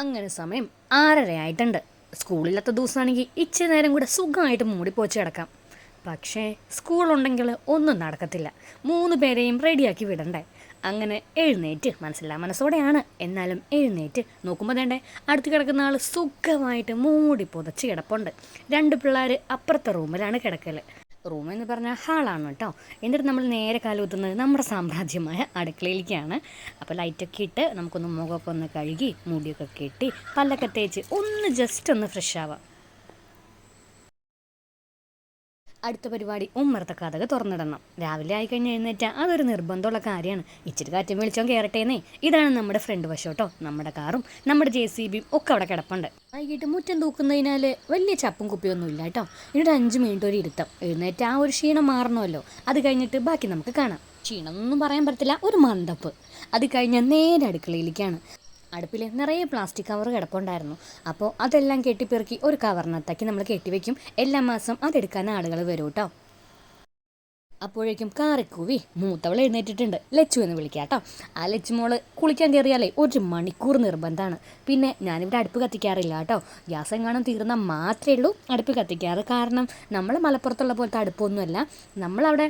അങ്ങനെ സമയം ആറരയായിട്ടുണ്ട്. സ്കൂളില്ലാത്ത ദിവസമാണെങ്കിൽ ഇച്ചിരി നേരം കൂടെ സുഖമായിട്ട് മൂടിപ്പോച്ച് കിടക്കാം. പക്ഷേ സ്കൂളുണ്ടെങ്കിൽ ഒന്നും നടക്കത്തില്ല. മൂന്ന് പേരെയും റെഡിയാക്കി വിടണ്ടേ. അങ്ങനെ എഴുന്നേറ്റ് മനസ്സില്ലാ മനസ്സോടെയാണ്. എന്നാലും എഴുന്നേറ്റ് നോക്കുമ്പോൾ തേണ്ടേ അടുത്ത് കിടക്കുന്ന ആൾ സുഖമായിട്ട് മൂടി പുതച്ച് കിടപ്പുണ്ട്. രണ്ട് പിള്ളേർ അപ്പുറത്തെ റൂമിലാണ് കിടക്കൽ റൂം എന്ന് പറഞ്ഞാൽ ഹാളാണ് കേട്ടോ. എന്നിട്ട് നമ്മൾ നേരെ കാലുകുത്തുന്നത് നമ്മുടെ സാമ്രാജ്യമായ അടുക്കളയിലേക്കാണ്. അപ്പോൾ ലൈറ്റൊക്കെ ഇട്ട് നമുക്കൊന്ന് മുഖമൊക്കെ ഒന്ന് കഴുകി മുടിയൊക്കെ കെട്ടി പല്ലൊക്കെ തേച്ച് ഒന്ന് ജസ്റ്റ് ഒന്ന് ഫ്രഷ് ആവാം. അടുത്ത പരിപാടി ഉമ്മറത്തെ കഥക തുറന്നിടണം. രാവിലെ ആയി കഴിഞ്ഞ് എഴുന്നേറ്റാൽ അതൊരു നിർബന്ധമുള്ള കാര്യമാണ്. ഇച്ചിരി കാറ്റും വെളിച്ചം കയറട്ടേന്നേ ഇതാണ് നമ്മുടെ ഫ്രണ്ട് വശോട്ടോ നമ്മുടെ കാറും നമ്മുടെ ജെ സി ബിയും ഒക്കെ അവിടെ കിടപ്പുണ്ട്. വൈകിട്ട് മുറ്റം തൂക്കുന്നതിനാൽ വലിയ ചപ്പും കുപ്പിയൊന്നും ഇല്ല കേട്ടോ. ഇവിടെ അഞ്ച് മിനിറ്റ് ഒരു ഇരുത്തം. എഴുന്നേറ്റ് ആ ഒരു ക്ഷീണം മാറണമല്ലോ. അത് കഴിഞ്ഞിട്ട് ബാക്കി നമുക്ക് കാണാം. ക്ഷീണം ഒന്നും പറയാൻ പറ്റത്തില്ല. ഒരു മന്ദപ്പ്. അത് കഴിഞ്ഞാൽ നേരെ അടുക്കളയിലേക്കാണ്. അടുപ്പിൽ നിറയെ പ്ലാസ്റ്റിക് കവർ കിടപ്പുണ്ടായിരുന്നു. അപ്പോൾ അതെല്ലാം കെട്ടിപ്പെറുക്കി ഒരു കവറിനകത്താക്കി നമ്മൾ കെട്ടിവെക്കും എല്ലാ മാസം അതെടുക്കാൻ ആളുകൾ വരും കേട്ടോ അപ്പോഴേക്കും കാറിക്കൂവി മൂത്തവൾ എഴുന്നേറ്റിട്ടുണ്ട്. ലച്ചു എന്ന് വിളിക്കാം കേട്ടോ ആ ലച്ചു മോൾ കുളിക്കാൻ കയറിയാലേ ഒരു മണിക്കൂർ നിർബന്ധമാണ് പിന്നെ ഞാനിവിടെ അടുപ്പ് കത്തിക്കാറില്ല കേട്ടോ ഗ്യാസ് എങ്ങാനും തീർന്നാൽ മാത്രമേ ഉള്ളൂ അടുപ്പ് കത്തിക്കാറ്. കാരണം നമ്മൾ മലപ്പുറത്തുള്ള പോലത്തെ അടുപ്പൊന്നുമല്ല. നമ്മളവിടെ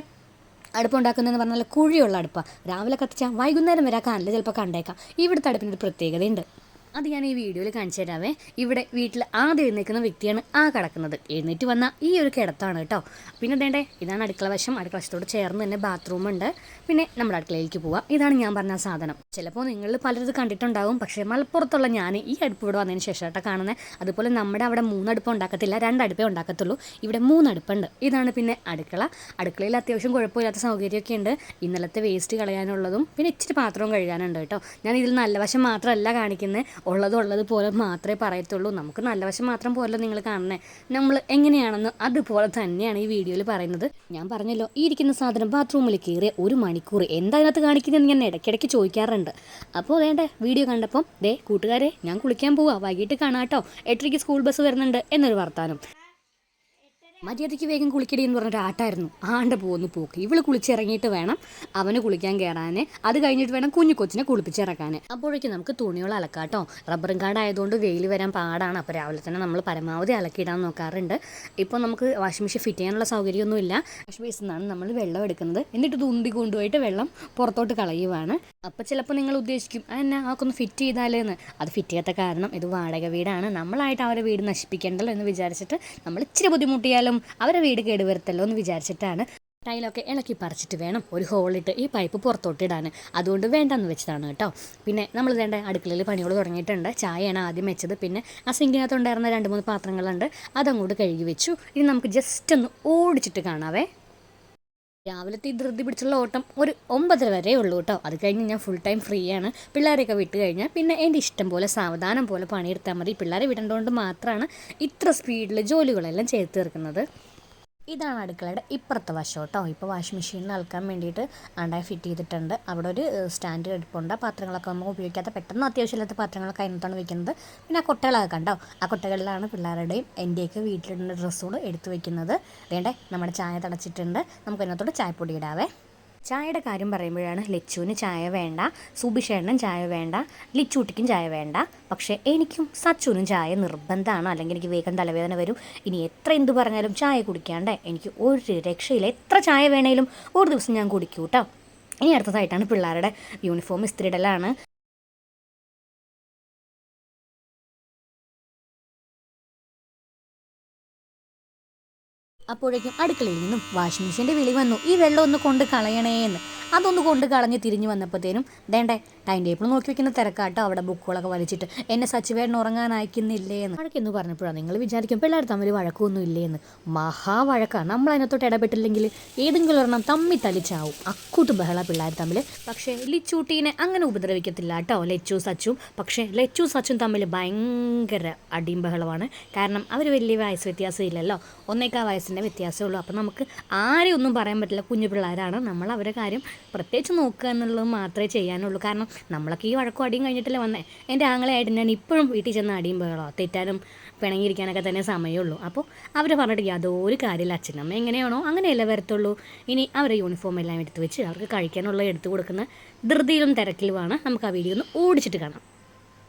അടുപ്പുണ്ടാക്കുന്നതെന്ന് പറഞ്ഞാൽ കുഴിയുള്ള അടുപ്പാണ് രാവിലെ കത്തിച്ചാൽ വൈകുന്നേരം വരെ കാണില്ല ചിലപ്പോൾ കണ്ടേക്കാം. ഇവിടുത്തെ അടുപ്പിന്റെ പ്രത്യേകതയുണ്ട്. അത് ഞാൻ ഈ വീഡിയോയിൽ കാണിച്ചു തരാവേ. ഇവിടെ വീട്ടിൽ ആദ്യം എഴുന്നേൽക്കുന്ന വ്യക്തിയാണ് ആ കിടക്കുന്നത്. എഴുന്നേറ്റ് വന്ന ഈ ഒരു കിടത്താണ് കേട്ടോ. പിന്നെ അതേണ്ടേ ഇതാണ് അടുക്കള വശം. അടുക്കള വശത്തോട് ചേർന്ന് തന്നെ ബാത്റൂം ഉണ്ട്. പിന്നെ നമ്മുടെ അടുക്കളയിലേക്ക് പോവാം. ഇതാണ് ഞാൻ പറഞ്ഞ സാധനം. ചിലപ്പോൾ നിങ്ങൾ പലരും കണ്ടിട്ടുണ്ടാവും. പക്ഷേ മലപ്പുറത്തുള്ള ഞാൻ ഈ അടുപ്പ് ഇവിടെ വന്നതിന് ശേഷമായിട്ട് കാണുന്നത് അതുപോലെ നമ്മുടെ അവിടെ മൂന്നടുപ്പ് ഉണ്ടാക്കത്തില്ല. രണ്ടടുപ്പേ ഉണ്ടാക്കത്തുള്ളൂ. ഇവിടെ മൂന്നടുപ്പുണ്ട്. ഇതാണ് പിന്നെ അടുക്കള. അടുക്കളയിൽ അത്യാവശ്യം കുഴപ്പമില്ലാത്ത സൗകര്യമൊക്കെ ഉണ്ട്. ഇന്നലത്തെ വേസ്റ്റ് കളയാനുള്ളതും പിന്നെ ഇച്ചിരി പാത്രവും കഴുകാനുണ്ട് കേട്ടോ. ഞാൻ ഇതിൽ നല്ല വശം മാത്രമല്ല കാണിക്കുന്നത് ഉള്ളത് ഉള്ളത് പോലെ മാത്രമേ പറയത്തുള്ളൂ. നമുക്ക് നല്ല വശം മാത്രം പോലെ നിങ്ങൾ കാണണേ നമ്മൾ എങ്ങനെയാണെന്ന് അതുപോലെ തന്നെയാണ് ഈ വീഡിയോയിൽ പറയുന്നത്. ഞാൻ പറഞ്ഞല്ലോ ഈ ഇരിക്കുന്ന സാധനം ബാത്റൂമിൽ കയറിയ ഒരു മണിക്കൂർ എന്താ അതിനകത്ത് കാണിക്കുന്നതെന്ന് ഞാൻ ഇടയ്ക്കിടയ്ക്ക് ചോദിക്കാറുണ്ട്. അപ്പോൾ വേണ്ടേ വീഡിയോ കണ്ടപ്പം ദേ കൂട്ടുകാരെ ഞാൻ കുളിക്കാൻ പോവാ വൈകിട്ട് കാണാട്ടോ എട്ടരയ്ക്ക് സ്കൂൾ ബസ് വരുന്നുണ്ട് എന്നൊരു വർത്താനം. മര്യാദയ്ക്ക് വേഗം കുളിക്കടി എന്ന് പറഞ്ഞൊരു ആട്ടായിരുന്നു. ആണ്ട പോകുന്നു പോക്ക്. ഇവൾ കുളിച്ചിറങ്ങിയിട്ട് വേണം അവന് കുളിക്കാൻ കയറാൻ അത് കഴിഞ്ഞിട്ട് വേണം കുഞ്ഞു കൊച്ചിനെ കുളിപ്പിച്ചിറക്കാൻ അപ്പോഴേക്കും നമുക്ക് തുണികൾ അലക്കാട്ടോ. റബ്ബറും കാടായതുകൊണ്ട് വെയിൽ വരാൻ പാടാണ്. അപ്പോൾ രാവിലെ തന്നെ നമ്മൾ പരമാവധി അലക്കിയിടാൻ നോക്കാറുണ്ട്. ഇപ്പോൾ നമുക്ക് വാഷിംഗ് മെഷീൻ ഫിറ്റ് ചെയ്യാനുള്ള സൗകര്യമൊന്നുമില്ല. വാഷിംഗ് ബേസിൽ നിന്നാണ് നമ്മൾ വെള്ളം എടുക്കുന്നത്. എന്നിട്ട് തുണ്ടി കൊണ്ടുപോയിട്ട് വെള്ളം പുറത്തോട്ട് കളയുവാണ്. അപ്പോൾ ചിലപ്പോൾ നിങ്ങൾ ഉദ്ദേശിക്കും എന്നാ ആക്കൊന്ന് ഫിറ്റ് ചെയ്താലേന്ന്. അത് ഫിറ്റ് ചെയ്യാത്ത കാരണം ഇത് വാടക വീടാണ്. നമ്മളായിട്ട് അവരെ വീട് നശിപ്പിക്കേണ്ടല്ലോ എന്ന് വിചാരിച്ചിട്ട് നമ്മൾ ഇച്ചിരി ബുദ്ധിമുട്ടിയാലും അവരെ വീട് കേടുവരുത്തല്ലോ എന്ന് വിചാരിച്ചിട്ടാണ് ടൈലൊക്കെ ഇളക്കി പറിച്ചിട്ട് വേണം ഒരു ഹോളിട്ട് ഈ പൈപ്പ് പുറത്തോട്ട് ഇടാൻ. അതുകൊണ്ട് വേണ്ടെന്ന് വെച്ചതാണ് കേട്ടോ. പിന്നെ നമ്മൾ വേണ്ട അടുക്കളയിൽ പണികൾ തുടങ്ങിയിട്ടുണ്ട്. ചായയാണ് ആദ്യം വെച്ചത്. പിന്നെ ആ സിങ്കിനകത്ത് ഉണ്ടായിരുന്ന രണ്ട് മൂന്ന് പാത്രങ്ങളുണ്ട്. അതങ്ങോട്ട് കഴുകി വെച്ചു. ഇനി നമുക്ക് ജസ്റ്റ് ഒന്ന് ഓടിച്ചിട്ട് കാണാവേ. രാവിലത്തെ ഈ ധൃതി പിടിച്ചുള്ള ഓട്ടം ഒരു ഒമ്പതര വരെ ഉള്ളൂ കേട്ടോ. അത് കഴിഞ്ഞ് ഞാൻ ഫുൾ ടൈം ഫ്രീ ആണ്. പിള്ളേരെയൊക്കെ വിട്ട് കഴിഞ്ഞാൽ പിന്നെ എന്റെ ഇഷ്ടം പോലെ സാവധാനം പോലെ പണിയെടുത്താൽ മതി. പിള്ളേരെ വിടേണ്ടതുകൊണ്ട് മാത്രമാണ് ഇത്ര സ്പീഡിൽ ജോലികളെല്ലാം ചെയ്ത് തീർക്കുന്നത്. ഇതാണ് അടുക്കളയുടെ ഇപ്പുറത്തെ വശം കേട്ടോ. ഇപ്പോൾ വാഷിംഗ് മെഷീനിൽ അലക്കാൻ വേണ്ടിയിട്ട് ആണ്ടായി ഫിറ്റ് ചെയ്തിട്ടുണ്ട്. അവിടെ ഒരു സ്റ്റാൻഡ് എടുപ്പുണ്ട് പാത്രങ്ങളൊക്കെ നമുക്ക് ഉപയോഗിക്കാത്ത പെട്ടെന്ന് അത്യാവശ്യമില്ലാത്ത പാത്രങ്ങളൊക്കെ അതിനകത്താണ് വെക്കുന്നത്. പിന്നെ ആ കൊട്ടകളൊക്കെ കണ്ടോ? ആ കൊട്ടകളിലാണ് പിള്ളേരുടെയും എന്റെയൊക്കെ വീട്ടിലുള്ള ഡ്രസ്സുകൾ എടുത്തു വെക്കുന്നത്. വേണ്ടേ? നമ്മുടെ ചായ തടച്ചിട്ടുണ്ട്. നമുക്ക് അതിനകത്തോട്ട് ചായപ്പൊടി ഇടാവേ. ചായയുടെ കാര്യം പറയുമ്പോഴാണ് ലച്ചുവിന് ചായ വേണ്ട സുബിഷേണ്ണൻ ചായ വേണ്ട ലിച്ചൂട്ടിക്കും ചായ വേണ്ട. പക്ഷേ എനിക്കും സച്ചുവിനും ചായ നിർബന്ധമാണ്. അല്ലെങ്കിൽ എനിക്ക് വേഗം തലവേദന വരും. ഇനി എത്ര എന്ത് പറഞ്ഞാലും ചായ കുടിക്കാണ്ട് എനിക്ക് ഒരു രക്ഷയില്ല. എത്ര ചായ വേണേലും ഒരു ദിവസം ഞാൻ കുടിക്കൂട്ടോ. ഇനി അടുത്തതായിട്ടാണ് പിള്ളേരുടെ യൂണിഫോം ഇസ്തിരിടലാണ്. അപ്പോഴേക്കും അടുക്കളയിൽ നിന്നും വാഷിംഗ് മെഷീന്റെ വിളി വന്നു. ഈ വെള്ളം ഒന്ന് കൊണ്ട് കളയണേ എന്ന് അതൊന്ന് കൊണ്ട് കളഞ്ഞ് തിരിഞ്ഞു വന്നപ്പോഴത്തേനും വേണ്ടേ ടൈം ടേബിൾ നോക്കി വെക്കുന്ന തിരക്കാട്ടോ അവിടെ ബുക്കുകളൊക്കെ വലിച്ചിട്ട്. എന്നെ സച്ചിവേട്ടൻ ഉറങ്ങാൻ അയക്കുന്നില്ലേ എന്ന് വഴക്കെന്ന് പറഞ്ഞപ്പോഴാണ് നിങ്ങൾ വിചാരിക്കും പിള്ളേർ തമ്മിൽ വഴക്കൊന്നും മഹാ വഴക്കാ നമ്മൾ അതിനകത്തോട്ട് ഇടപെട്ടില്ലെങ്കിൽ ഏതെങ്കിലും ഒരെണ്ണം തമ്മി തലിച്ചാവും അക്കൂട്ട് ബഹള പിള്ളേർ തമ്മിൽ പക്ഷേ ലിച്ചൂട്ടീനെ അങ്ങനെ ഉപദ്രവിക്കത്തില്ല കേട്ടോ ലച്ചു സച്ചും. പക്ഷേ ലച്ചു സച്ചും തമ്മിൽ ഭയങ്കര അടിയും ബഹളമാണ് കാരണം അവർ വലിയ വയസ്സ് വ്യത്യാസം ഇല്ലല്ലോ ഒന്നേക്കാ വയസ്സിന്റെ വ്യത്യാസമേ ഉള്ളൂ. അപ്പോൾ നമുക്ക് ആരെയും ഒന്നും പറയാൻ പറ്റില്ല. കുഞ്ഞു പിള്ളേരാണ്. നമ്മൾ അവരെ കാര്യം പ്രത്യേകിച്ച് നോക്കുക എന്നുള്ളത് മാത്രമേ ചെയ്യാനുള്ളൂ. കാരണം നമ്മളൊക്കെ ഈ വഴക്കും അടിയും കഴിഞ്ഞിട്ടല്ലേ വന്നേ. എന്റെ ആങ്ങളെയായിട്ട് ഞാൻ ഇപ്പോഴും വീട്ടിൽ ചെന്ന് അടിയും ബഹളോ തെറ്റാനും പിണങ്ങിയിരിക്കാനൊക്കെ തന്നെ സമയമുള്ളൂ അപ്പോൾ അവർ പറഞ്ഞിട്ട് യാതൊരു കാര്യമില്ല. അച്ഛനമ്മ എങ്ങനെയാണോ അങ്ങനെയല്ല വരത്തുള്ളൂ. ഇനി അവരെ യൂണിഫോം എല്ലാം എടുത്ത് വെച്ച് അവർക്ക് കഴിക്കാനുള്ള എടുത്തു കൊടുക്കുന്ന ധൃതിയിലും തിരക്കിലുമാണ്. നമുക്ക് ആ വീഡിയോ ഒന്ന് ഓടിച്ചിട്ട് കാണാം.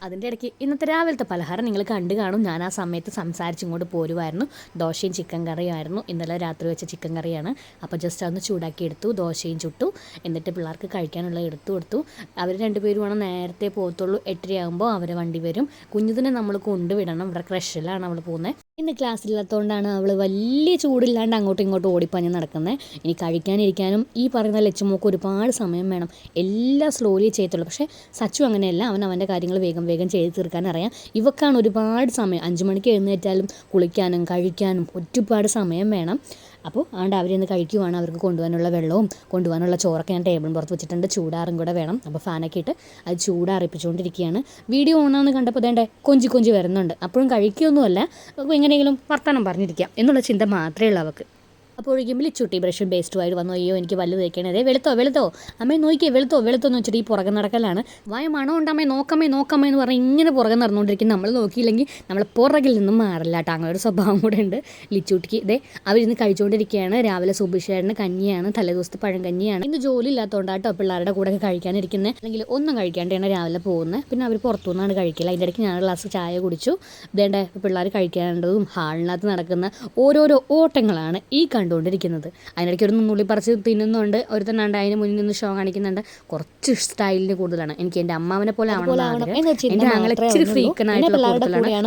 അതിന്റെ ഇടയ്ക്ക് ഇന്നത്തെ രാവിലത്തെ പലഹാരം നിങ്ങൾ കണ്ടു കാണും. ഞാൻ ആ സമയത്ത് സംസാരിച്ചിങ്ങോട്ട് പോരുമായിരുന്നു ദോശയും ചിക്കൻ കറിയും ആയിരുന്നു ഇന്നലെ രാത്രി വെച്ച ചിക്കൻ കറിയാണ്. അപ്പോൾ ജസ്റ്റ് അതൊന്ന് ചൂടാക്കി എടുത്തു ദോശയും ചുട്ടു. എന്നിട്ട് പിള്ളേർക്ക് കഴിക്കാനുള്ള എടുത്തു കൊടുത്തു. അവർ രണ്ടുപേരുമാണ് നേരത്തെ പോകത്തുള്ളൂ. എട്ടരയാകുമ്പോൾ അവരെ വണ്ടി വരും. കുഞ്ഞുതിനെ നമ്മൾ കൊണ്ടുവിടണം. ഇവിടെ ക്രഷിലാണ് അവൾ പോകുന്നത്. ഇന്ന് ക്ലാസ്സില്ലാത്തതുകൊണ്ടാണ് അവൾ വലിയ ചൂടില്ലാണ്ട് അങ്ങോട്ടും ഇങ്ങോട്ടും ഓടിപ്പഞ്ഞ് നടക്കുന്നത് ഇനി കഴിക്കാനിരിക്കാനും ഈ പറയുന്ന ലച്ചുമോക്ക് ഒരുപാട് സമയം വേണം. എല്ലാം സ്ലോലി ചെയ്യത്തുള്ളൂ. പക്ഷേ സച്ചു അങ്ങനെയല്ല. അവൻ അവന്റെ കാര്യങ്ങൾ വേഗം വേഗം ചെയ്ത് തീർക്കാൻ അറിയാം. ഇവക്കാണ് ഒരുപാട് സമയം. അഞ്ച് മണിക്ക് എഴുന്നേറ്റാലും കുളിക്കാനും കഴിക്കാനും ഒരുപാട് സമയം വേണം. അപ്പോൾ ആണ്ട് അവരിന്ന് കഴിക്കുവാണ് അവർക്ക് കൊണ്ടുപോകാനുള്ള വെള്ളവും കൊണ്ടുപോകാനുള്ള ചോറൊക്കെ ഞാൻ ടേബിൾ പുറത്ത് വെച്ചിട്ടുണ്ട്. ചൂടാറും കൂടെ വേണം. അപ്പോൾ ഫാനൊക്കെ ഇട്ട് അത് ചൂടാറിപ്പിച്ചുകൊണ്ടിരിക്കുകയാണ്. വീഡിയോ ഓണാന്ന് കണ്ടപ്പോൾ ദേണ്ടേ കൊഞ്ചി കൊഞ്ചി വരുന്നുണ്ട്. അപ്പോഴും കഴിക്കുകയൊന്നുമല്ല അപ്പോൾ എങ്ങനെയെങ്കിലും വർത്തമാനം പറഞ്ഞിരിക്കാം എന്നുള്ള ചിന്ത മാത്രമേ ഉള്ളൂ അവൾക്ക് അപ്പോഴേക്കും വിളിച്ചുട്ടി ബ്രഷും പേസ്റ്റുമായിട്ട് വന്നു. അയ്യോ എനിക്ക് വല്ലു തേക്കണേ വെളുത്തോ വെളുത്തോ. അമ്മേ നോക്കിയേ വെളുത്തോ വെളുത്തോ എന്ന് വെച്ചിട്ട് ഈ പുറകെ നടക്കലാണ്. വായ മണം ഉണ്ടമ്മേ നോക്കമ്മേ നോക്കമ്മേ എന്ന് പറഞ്ഞ് ഇങ്ങനെ പുറകെ നടന്നുകൊണ്ടിരിക്കും നമ്മൾ നോക്കിയില്ലെങ്കിൽ നമ്മൾ പുറകിൽ നിന്നും മാറില്ല കേട്ടോ. അങ്ങനെ ഒരു സ്വഭാവം കൂടെ ഉണ്ട് ലിച്ചൂട്ടിക്ക്. ഇതേ അവരിന്ന് കഴിച്ചുകൊണ്ടിരിക്കുകയാണ്. രാവിലെ സുഭിഷേടിന് കഞ്ഞിയാണ്. തലേദിവസത്തെ പഴം കഞ്ഞിയാണ്. ഇന്ന് ജോലി ഇല്ലാത്തതുകൊണ്ടാട്ടോ പിള്ളേരുടെ കൂടെ ഒക്കെ കഴിക്കാനിരിക്കുന്നത് അല്ലെങ്കിൽ ഒന്നും കഴിക്കാണ്ടാണ് രാവിലെ പോകുന്നത് പിന്നെ അവർ പുറത്തുനിന്നാണ് കഴിക്കില്ല അതിന്റെ ഇടയ്ക്ക് ഞാൻ ഗ്ലാസ് ചായ കുടിച്ചു. ഇതേണ്ട പിള്ളേർ കഴിക്കാനുള്ളതും ഹാളിനകത്ത് നടക്കുന്ന ഓരോരോ ഓട്ടങ്ങളാണ് ഈ കണ്ടുകൊണ്ടിരിക്കുന്നത് അതിനിടയ്ക്ക് ഒരു നുള്ളി പറിച്ച് തിന്നുന്നുണ്ട്. ഒരുത്തനാണ്ട് അതിന് മുന്നിൽ നിന്ന് ഷോ കാണിക്കുന്നുണ്ട്. കുറച്ച് സ്റ്റൈലിന് കൂടുതലാണ്. എനിക്ക് എന്റെ അമ്മാവനെ പോലെ ആവണം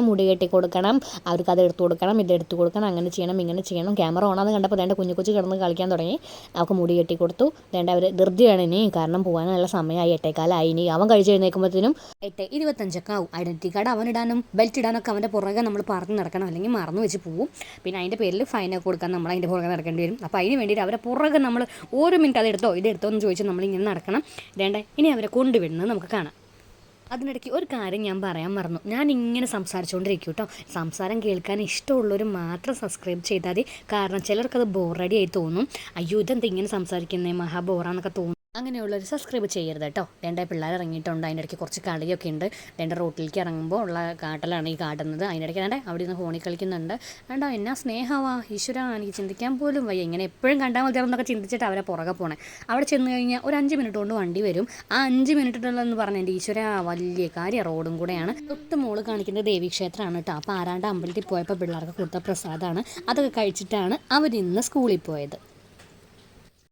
മുടി കെട്ടി കൊടുക്കണം. അവർക്ക് അത് എടുത്തു കൊടുക്കണം ഇത് എടുത്തു കൊടുക്കണം അങ്ങനെ ചെയ്യണം ഇങ്ങനെ ചെയ്യണം ക്യാമറ ഓണാന്ന് കണ്ടപ്പോൾ വേണ്ട കുഞ്ഞു കൊച്ചു കിടന്ന് കളിക്കാൻ തുടങ്ങി. അവൾക്ക് മുടി കെട്ടി കൊടുത്തു. വേണ്ട അവർ ധൃതിയാണ് ഇനി. കാരണം പോകാനുള്ള സമയമായി. എട്ടേക്കാലായി ഇനി. അവൻ കഴിച്ചു കഴിഞ്ഞേക്കുമ്പോഴത്തേനും എട്ട് ഇരുപത്തഞ്ചൊക്കെ ആവും. ഐഡന്റി കാർഡ് അവനിടാനും ബെൽറ്റ് ഇടാനൊക്കെ അവന്റെ പുറകെ നമ്മൾ പറഞ്ഞു നടക്കണം. അല്ലെങ്കിൽ മറന്നു വെച്ച് പോവും. പിന്നെ അതിന്റെ പേരിൽ ഫൈനൊക്കെ കൊടുക്കാൻ നമ്മൾ അതിന്റെ പുറകെ നടക്കേണ്ടി വരും. അപ്പോൾ അതിന് വേണ്ടിയിട്ട് അവരെ പുറകെ നമ്മൾ ഒരു മിനിറ്റ് അതെടുത്തോ ഇതെടുത്തോ എന്ന് ചോദിച്ച് നമ്മളിങ്ങനെ നടക്കണം. വേണ്ട? ഇനി അവരെ കൊണ്ടുവിടുന്നത് നമുക്ക് കാണാം. അതിനിടയ്ക്ക് ഒരു കാര്യം ഞാൻ പറയാൻ മറന്നു. ഞാൻ ഇങ്ങനെ സംസാരിച്ചുകൊണ്ടിരിക്കും കേട്ടോ സംസാരം കേൾക്കാൻ ഇഷ്ടമുള്ളവർ മാത്രം സബ്സ്ക്രൈബ് ചെയ്താൽ മതി. കാരണം ചിലർക്കത് ബോറടി ആയി തോന്നും. അയ്യോ ഇതെന്താ ഇങ്ങനെ സംസാരിക്കുന്നത് മഹാ ബോറാന്നൊക്കെ തോന്നും. അങ്ങനെയുള്ളവർ സബ്സ്ക്രൈബ് ചെയ്യരുത് കേട്ടോ. വേണ്ട പിള്ളേർ ഇറങ്ങിയിട്ടുണ്ട് അതിന്റെ ഇടയ്ക്ക് കുറച്ച് കളിയൊക്കെ ഉണ്ട്. വേണ്ട റോട്ടിലേക്ക് ഇറങ്ങുമ്പോൾ ഉള്ള കാട്ടലാണ് ഈ കാട്ടുന്നത്. അതിന്റെ ഇടയ്ക്ക് വേണ്ടേ അവിടെ നിന്ന് ഫോണിൽ കളിക്കുന്നുണ്ട്. വേണ്ടോ എന്നാ സ്നേഹമാ ഈശ്വര എനിക്ക് ചിന്തിക്കാൻ പോലും വയ്യ. ഇങ്ങനെ എപ്പോഴും കണ്ടാൽ മതി എന്നൊക്കെ ചിന്തിച്ചിട്ട് അവരെ പുറകെ പോണേ. അവിടെ ചെന്ന് കഴിഞ്ഞാൽ ഒരു അഞ്ച് മിനിറ്റ് കൊണ്ട് വണ്ടി വരും. ആ അഞ്ച് മിനിറ്റുള്ളതെന്ന് പറഞ്ഞാൽ എന്റെ ഈശ്വര വലിയ കാര്യ. റോഡും കൂടെയാണ്. തൊട്ട് മോൾ കാണിക്കുന്നത് ദേവീക്ഷേത്രമാണ് കേട്ടോ. അപ്പോൾ ആരാണ്ട് അമ്പലത്തിൽ പോയപ്പോൾ പിള്ളേർക്ക് കൊടുത്ത പ്രസാദമാണ്. അതൊക്കെ കഴിച്ചിട്ടാണ് അവരിന്ന് സ്കൂളിൽ പോയത്.